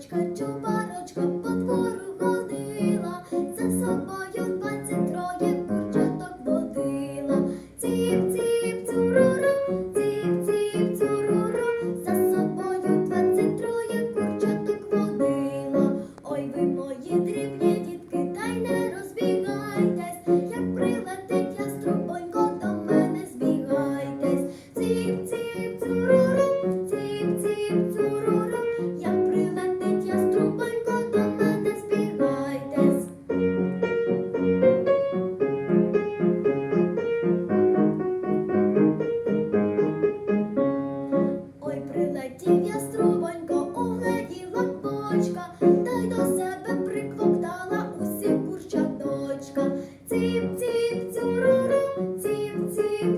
chupa chupa цуруру, ціп-ціп.